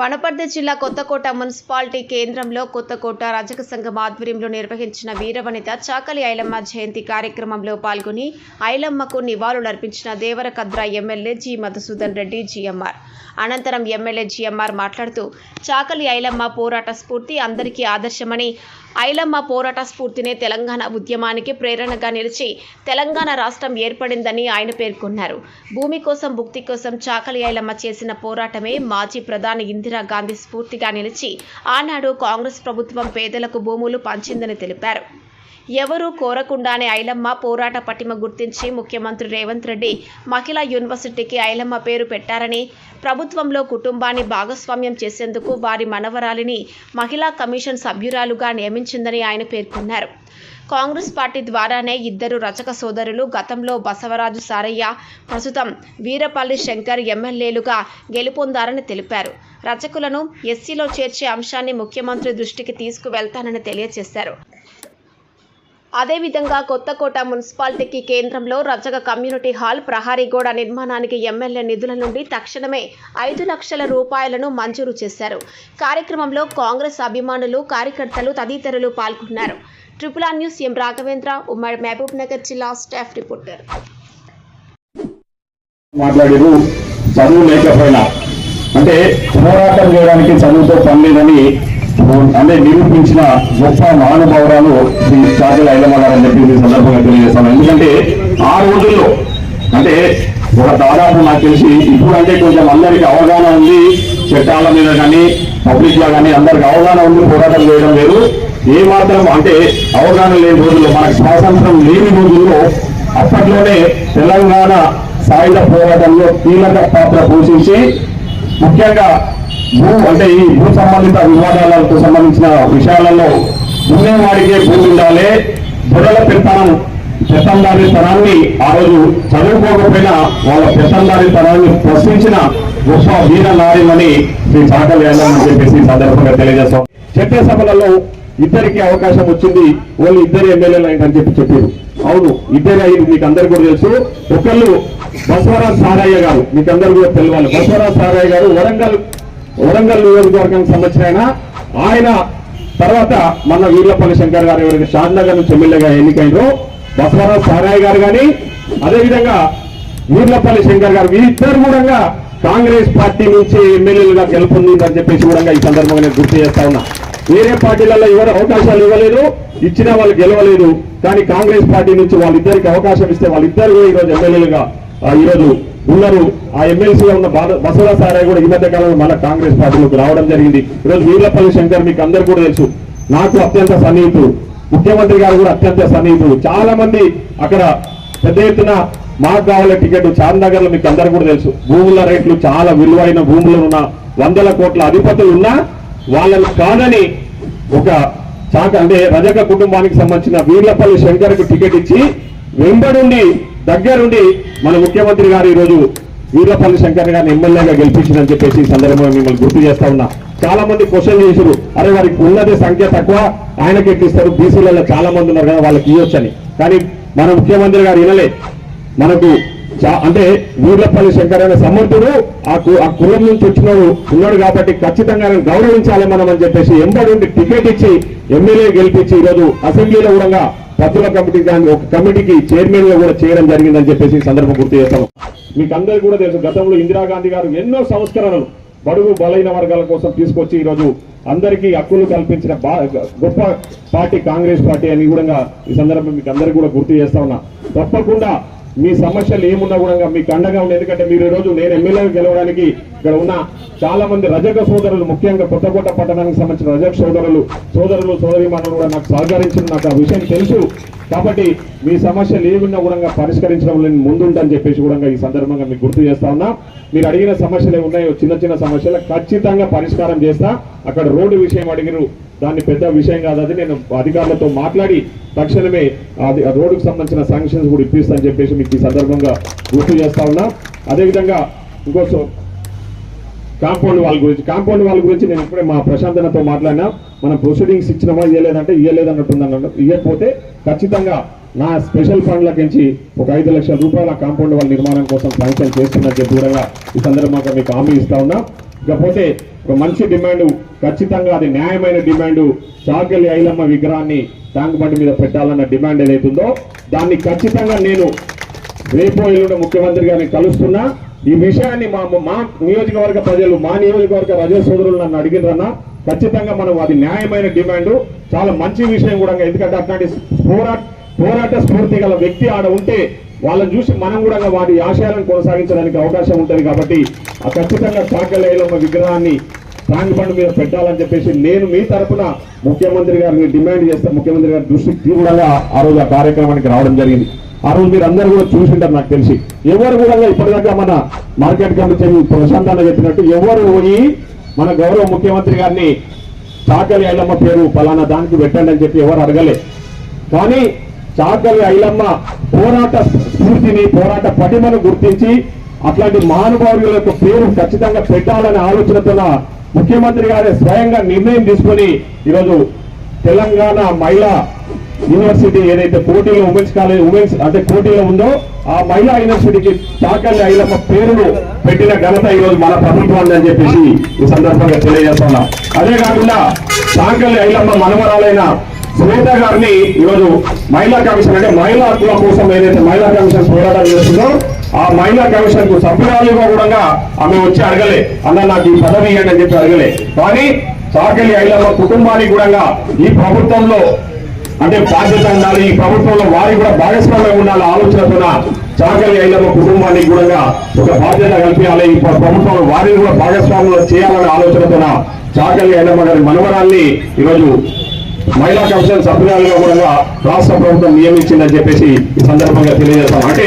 వనపర్తి జిల్లా కొత్తకోట మున్సిపాలిటీ కేంద్రంలో కొత్తకోట రజక సంఘం ఆధ్వర్యంలో నిర్వహించిన వీరవనిత చాకలి ఐలమ్మ జయంతి కార్యక్రమంలో పాల్గొని ఐలమ్మకు నివాళులర్పించిన Devarakadra MLA G Madhusudan Reddy GMR అనంతరం ఎమ్మెల్యే జిఎంఆర్ మాట్లాడుతూ చాకలి ఐలమ్మ పోరాట స్ఫూర్తి అందరికీ ఆదర్శమని ఐలమ్మ పోరాట స్ఫూర్తినే తెలంగాణ ఉద్యమానికి ప్రేరణగా నిలిచి తెలంగాణ రాష్ట్రం ఏర్పడిందని ఆయన పేర్కొన్నారు. భూమి కోసం భుక్తి కోసం చాకలి ఐలమ్మ చేసిన పోరాటమే మాజీ ప్రధాని ఇందిరాగాంధీ స్ఫూర్తిగా నిలిచి ఆనాడు కాంగ్రెస్ ప్రభుత్వం పేదలకు భూములు పంచిందని తెలిపారు. ఎవరూ కోరకుండానే ఐలమ్మ పోరాట పటిమ గుర్తించి ముఖ్యమంత్రి రేవంత్ రెడ్డి మహిళా యూనివర్సిటీకి ఐలమ్మ పేరు పెట్టారని ప్రభుత్వంలో కుటుంబాన్ని భాగస్వామ్యం చేసేందుకు వారి మనవరాలిని మహిళా కమిషన్ సభ్యురాలుగా నియమించిందని ఆయన పేర్కొన్నారు. కాంగ్రెస్ పార్టీ ద్వారానే ఇద్దరు రచక సోదరులు గతంలో బసవరాజు సారయ్య ప్రస్తుతం వీరపల్లి శంకర్ ఎమ్మెల్యేలుగా గెలుపొందారని తెలిపారు. రచకులను ఎస్సీలో చేర్చే అంశాన్ని ముఖ్యమంత్రి దృష్టికి తీసుకువెళ్తానని తెలియజేశారు. అదేవిధంగా కొత్తకోట మున్సిపాలిటీకి కేంద్రంలో రజక కమ్యూనిటీ హాల్ ప్రహారీ గోడ నిర్మాణానికి ఎమ్మెల్యే నిధుల నుండి తక్షణమే ఐదు లక్షల రూపాయలను మంజూరు చేశారు. కార్యక్రమంలో కాంగ్రెస్ అభిమానులు కార్యకర్తలు తదితరులు పాల్గొన్నారు. Triple R news M Raghavendra ఉమ్మడి మహబూబ్ నగర్ జిల్లా స్టాఫ్ రిపోర్టర్. మాట్లాడారు. చదువు లేకపోయినా అంటే పోరాటం చేయడానికి చదువుతో పని లేదని అంటే నిరూపించిన గొప్ప మహానుభావురాలు శ్రీ చాకలి ఐలమ్మ చెప్పి ఈ సందర్భంగా తెలియజేస్తాను. ఎందుకంటే ఆ రోజుల్లో అంటే ఒక దాదాపు నాకు తెలిసి ఇప్పుడంటే కొంచెం అందరికి అవగాహన ఉంది. చట్టాల మీద కానీ పబ్లిక్లో కానీ అందరికి అవగాహన ఉంది పోరాటం చేయడం లేదు. ఏ మాత్రం అంటే అవగాహన లేని రోజుల్లో మనకు స్వాతంత్రం లేని రోజుల్లో అప్పట్లోనే తెలంగాణ సాయుధ పోరాటంలో కీలక పాత్ర పోషించి ముఖ్యంగా భూ అంటే ఈ భూ సంబంధిత వివాదాలకు సంబంధించిన విషయాలలో ఉన్నవాడికే భూమి ఉండాలి. బుర్రల పెత్తనం పెత్తందారి తనాన్ని ఆ రోజు చదువుకోకపోయినా వాళ్ళ పెత్తందారి తనాన్ని ప్రశ్నించిన గొప్ప వీర నారిమని శ్రీ చాకలి అని చెప్పేసి సందర్భంగా తెలియజేస్తాం. చట్టసభలలో ఇద్దరికి అవకాశం వచ్చింది. వాళ్ళు ఇద్దరు ఎమ్మెల్యేలు అయిందని చెప్పి చెప్పారు. అవును ఇద్దరు అయింది మీకు అందరు కూడా తెలుసు. ఒకళ్ళు బసవరాజ్ సారయ్య గారు మీకు అందరు కూడా తెలియాలి. బసవరాజ్ సారయ్య గారు వరంగల్ వరంగల్ నియోజకవర్గానికి సంబంధించిన ఆయన ఆయన తర్వాత మన వీర్లపల్లి శంకర్ గారు ఎవరికి షాద్నగర్ నుంచి ఎమ్మెల్యేగా ఎన్నికైనరు బసవరాజ్ సారాయ్ గారు కానీ అదేవిధంగా వీర్లపల్లి శంకర్ గారు వీరిద్దరు కూడా కాంగ్రెస్ పార్టీ నుంచి ఎమ్మెల్యేలుగా గెలుపొందిందని చెప్పేసి కూడా ఈ సందర్భంగా నేను గుర్తు చేస్తా ఉన్నా. వేరే పార్టీలలో ఎవరు అవకాశాలు ఇవ్వలేదు ఇచ్చినా వాళ్ళు గెలవలేదు కానీ కాంగ్రెస్ పార్టీ నుంచి వాళ్ళిద్దరికి అవకాశం ఇస్తే వాళ్ళిద్దరు ఈరోజు ఎమ్మెల్యేలుగా ఈరోజు ఉన్నారు. ఆ ఎమ్మెల్సీగా ఉన్న బసవరా బసవరాజ్ సారాయ్ కూడా ఈ మధ్య కాలంలో మన కాంగ్రెస్ పార్టీలోకి రావడం జరిగింది. ఈరోజు వీర్లపల్లి శంకర్ మీకు అందరు కూడా తెలుసు. నాకు అత్యంత సన్నిహితుడు. ముఖ్యమంత్రి గారు కూడా అత్యంత సన్నిహితుడు. చాలా మంది అక్కడ పెద్ద ఎత్తున మాకు కావాల టికెట్ చాందగర్ మీకు అందరు కూడా తెలుసు. భూముల రేట్లు చాలా విలువైన భూములు ఉన్న వందల కోట్ల అధిపతులు ఉన్నా వాళ్ళని కాదని ఒక చాక అంటే రజక కుటుంబానికి సంబంధించిన వీర్లపల్లి శంకర్కు టికెట్ ఇచ్చి వెంబడుండి దగ్గరుండి మన ముఖ్యమంత్రి గారు ఈరోజు వీర్లపల్లి శంకర్ గారిని ఎమ్మెల్యేగా గెలిపించిందని చెప్పేసి ఈ సందర్భంగా మిమ్మల్ని గుర్తు చేస్తా ఉన్నా. చాలా మంది క్వశ్చన్ చేశారు అరే వారికి ఉన్నది సంఖ్య తక్కువ ఆయనకి ఎక్కిస్తారు బీసీలలో చాలా మంది ఉన్నారు కదా వాళ్ళకి ఇవ్వచ్చని. కానీ మన ముఖ్యమంత్రి గారు వినలే. మనకు చా- అంటే వీర్లపల్లి శంకర్ అనే సమర్థుడు ఆ కు- ఆ కులం నుంచి వచ్చినాడు ఉన్నాడు కాబట్టి ఖచ్చితంగా గౌరవించాలి మనం అని చెప్పేసి ఎంబడి టికెట్ ఇచ్చి ఎమ్మెల్యే గెలిపించి ఈరోజు అసెంబ్లీలో కూడా పత్రుల కమిటీ కానీ ఒక కమిటీకి చైర్మన్గా కూడా చేయడం జరిగిందని చెప్పేసి ఈ సందర్భం గుర్తు చేస్తాం మీకు అందరికీ కూడా తెలుసు గతంలో ఇందిరాగాంధీ గారు ఎన్నో సంస్కరణలు బడుగు బలైన వర్గాల కోసం తీసుకొచ్చి ఈరోజు అందరికీ హక్కులు కల్పించిన గొప్ప పార్టీ కాంగ్రెస్ పార్టీ అని కూడా ఈ సందర్భం మీకు అందరికీ కూడా గుర్తు చేస్తా ఉన్నా. తప్పకుండా మీ సమస్యలు ఏమున్నా కూడా మీకు అండగా ఉంది ఎందుకంటే మీరు ఈ రోజు నేను ఎమ్మెల్యే గెలవడానికి ఇక్కడ ఉన్న చాలా మంది రజక సోదరులు ముఖ్యంగా కొత్తకోట పట్టణానికి సంబంధించిన రజక సోదరులు సోదరులు సోదరిమానులు కూడా నాకు సహకరించిన నాకు ఆ విషయం తెలుసు. కాబట్టి మీ సమస్యలు ఏమున్నా కూడా పరిష్కరించడం నేను ముందుంటని చెప్పేసి కూడా ఈ సందర్భంగా మీకు గుర్తు చేస్తా ఉన్నా. మీరు అడిగిన సమస్యలు ఏమున్నాయో చిన్న చిన్న సమస్యలు ఖచ్చితంగా పరిష్కారం చేస్తా. అక్కడ రోడ్డు విషయం అడిగిరు దాన్ని పెద్ద విషయం కాదు. అది నేను అధికారులతో మాట్లాడి తక్షణమే అది రోడ్డుకు సంబంధించిన శాంక్షన్స్ కూడా ఇప్పిస్తానని చెప్పేసి మీకు ఈ సందర్భంగా గుర్తు చేస్తా ఉన్నా. అదేవిధంగా ఇంకో కాంపౌండ్ వాళ్ళ గురించి కాంపౌండ్ వాళ్ళ గురించి నేను ఇప్పుడే మా ప్రశాంతనతో మాట్లాడినా. మనం ప్రొసీడింగ్స్ ఇచ్చినామా ఇవ్వలేదంటే ఇవ్వలేదన్నట్టుంది అన్నట్టు ఇవ్వకపోతే ఖచ్చితంగా నా స్పెషల్ ఫండ్ల నుంచి ఒక ఐదు లక్షల రూపాయల కాంపౌండ్ వాళ్ళ నిర్మాణం కోసం శాంక్షన్ చేస్తున్నట్టు చెప్పి కూడా ఈ సందర్భంగా మీకు హామీ ఇస్తా ఉన్నా. ఇకపోతే ఒక మంచి డిమాండ్ ఖచ్చితంగా అది న్యాయమైన డిమాండ్ చాకలి ఐలమ్మ విగ్రహాన్ని ట్యాంక్ బండి మీద పెట్టాలన్న డిమాండ్ ఏదైతుందో దాన్ని ఖచ్చితంగా నేను రేపు ఎల్లుండి ముఖ్యమంత్రి గారిని కలుస్తున్నా. ఈ విషయాన్ని మా మా నియోజకవర్గ ప్రజలు మా నియోజకవర్గ రజ సోదరులు నన్ను అడిగిరన్నా ఖచ్చితంగా మనం అది న్యాయమైన డిమాండ్. చాలా మంచి విషయం కూడా ఎందుకంటే అట్లాంటి పోరాట పోరాట స్ఫూర్తి గల వ్యక్తి ఆడ ఉంటే వాళ్ళని చూసి మనం కూడా వారి ఆశయాలను కొనసాగించడానికి అవకాశం ఉంటుంది కాబట్టి ఆ ఖచ్చితంగా చాకలేలమ్మ విగ్రహాన్ని ట్రాంగ్ బండ్ మీద పెట్టాలని చెప్పేసి నేను మీ తరఫున ముఖ్యమంత్రి గారిని డిమాండ్ చేస్తే ముఖ్యమంత్రి గారి దృష్టికి తీవ్రంగా ఆ రోజు ఆ కార్యక్రమానికి రావడం జరిగింది. ఆ రోజు మీరు అందరూ కూడా చూసింటారు నాకు తెలిసి. ఎవరు కూడా ఇప్పటిదాకా మన మార్కెట్ కమిటీ ప్రశాంత్ అన్న చెప్పినట్టు ఎవరు పోయి మన గౌరవ ముఖ్యమంత్రి గారిని చాకలి ఐలమ్మ పేరు ఫలానా దానికి పెట్టండి అని చెప్పి ఎవరు అడగలే. కానీ చాకలి ఐలమ్మ పోరాట స్ఫూర్తిని పోరాట పటిమను గుర్తించి అట్లాంటి మహానుభావుల యొక్క పేరు ఖచ్చితంగా పెట్టాలనే ఆలోచనతో ముఖ్యమంత్రి గారే స్వయంగా నిర్ణయం తీసుకొని ఈరోజు తెలంగాణ మహిళా యూనివర్సిటీ ఏదైతే కోటిలో ఉమెన్స్ కాలేజ్ ఉమెన్స్ అంటే కోటిలో ఉందో ఆ మహిళా యూనివర్సిటీకి చాకల్లి ఐలమ్మ పేరును పెట్టిన ఘనత ఈరోజు మన ప్రభుత్వం అని చెప్పేసి ఈ సందర్భంగా తెలియజేస్తున్నా అదే కాకుండా చాకల్లి ఐలమ్మ మనవరాలైన సునీత గారిని ఈరోజు మహిళా కమిషన్ అంటే మహిళా హక్కుల కోసం ఏదైతే మహిళా కమిషన్ పోరాటం చేస్తుందో ఆ మహిళా కమిషన్కు సభ్యురాలుగా కూడా ఆమె వచ్చి అడగలే. అన్న నాకు ఈ పదవి ఇవ్వండి అని చెప్పి అడగలే. కానీ చాకలి ఐలమ్మ కుటుంబానికి కూడా ఈ ప్రభుత్వంలో అంటే బాధ్యత ఉండాలి. ఈ ప్రభుత్వంలో వారికి కూడా భాగస్వామ్యం ఉండాలి ఆలోచనతోన చాకలి ఐలమ్మ కుటుంబానికి కూడా ఒక బాధ్యత కల్పించాలి. ఈ ప్రభుత్వంలో వారిని కూడా భాగస్వామ్యం చేయాలనే ఆలోచనతోన చాకలి ఐలమ్మ గారి మనవరాల్ని ఈరోజు మహిళా కమిషన్ సభ్యురాలుగా కూడా రాష్ట్ర ప్రభుత్వం నియమించిందని చెప్పేసి ఈ సందర్భంగా తెలియజేస్తాం. అంటే